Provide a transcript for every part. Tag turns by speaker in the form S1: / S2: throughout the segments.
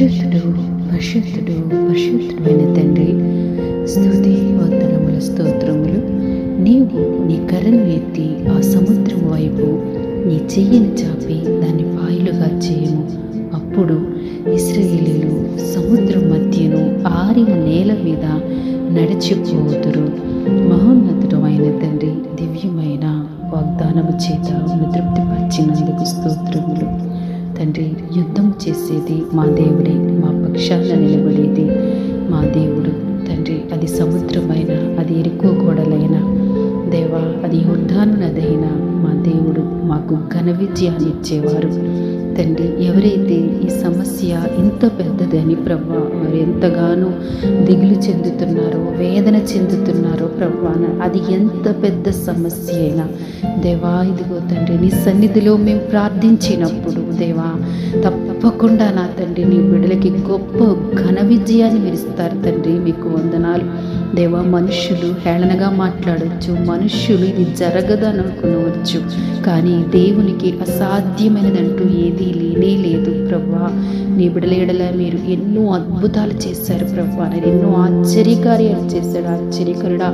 S1: పరిశుద్ధుడు పరిశుద్ధుడు పరిశుద్ధుడైన తండ్రి స్థుతి వందనముల స్తోత్రములు. నీవు నీ కర్రను ఎత్తి ఆ సముద్రం వైపు నీ చెయ్యిని చాపి దాన్ని పాయలుగా చేయము. అప్పుడు ఇస్రాయేలీలు సముద్రం మధ్యను ఆరిన నేల మీద నడిచిపోతురు. మహోన్నతుడు అయిన తండ్రి దివ్యమైన వాగ్దానము చేత తృప్తిపరిచినందుకు స్తోత్రములు. తండ్రి యుద్ధం చేసేది మా దేవుడే మా పక్షాన నిలబడేది మా దేవుడు. తండ్రి అది సముద్రమైన అది ఎరుకో గోడలైన. దేవా అది యుద్ధాన్ని నదైన మా దేవుడు మాకు ఘన విజయాన్ని ఇచ్చేవారు. తండ్రి ఎవరైతే ఈ సమస్య ఇంత పెద్దదని ప్రభా వారు ఎంతగానో దిగులు చెందుతున్నారో వేదన చెందుతున్నారో ప్రభాన అది ఎంత పెద్ద సమస్య అయినా దేవా ఇదిగో తండ్రి నీ సన్నిధిలో మేము ప్రార్థించినప్పుడు దేవా తప్పకుండా నా తండ్రి నీ బిడ్డలకి గొప్ప ఘన విజయాన్ని మీరు ఇస్తారు తండ్రి. మీకు వందనాలు. దేవా మనుషులు హేళనగా మాట్లాడవచ్చు మనుష్యులు ఇది జరగదని అనుకునవచ్చు. కానీ దేవునికి అసాధ్యమైనదంటూ ఏదీ లేనే లేదు ప్రభా. నీ బిడల మీరు ఎన్నో అద్భుతాలు చేశారు ప్రభా. నేను ఎన్నో ఆశ్చర్యకార్యాలు చేశాడు ఆశ్చర్యకరుడా.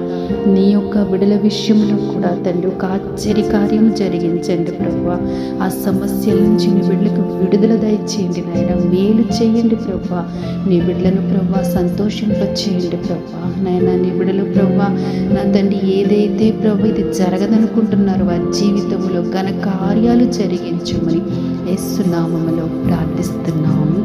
S1: నీ యొక్క బిడల విషయంలో కూడా తండ్రి ఒక ఆశ్చర్యకార్యం జరిగించండి ప్రభా. ఆ సమస్యల నుంచి నీ బిడ్డలకు విడుదల దయచేయండి నాయన. మేలు చేయండి ప్రభా. నీ బిడ్డలను ప్రభా సంతోషింపచేయండి ప్రభా. నాయన నీ బిడ్డలు ప్రభా నా తండ్రి ఏదైతే ప్రభు ఇది జరగదనుకుంటున్నారో వారి జీవితంలో ఘన కార్యాలు జరిగించమని యేసునామములో ప్రార్థిస్తున్నాము.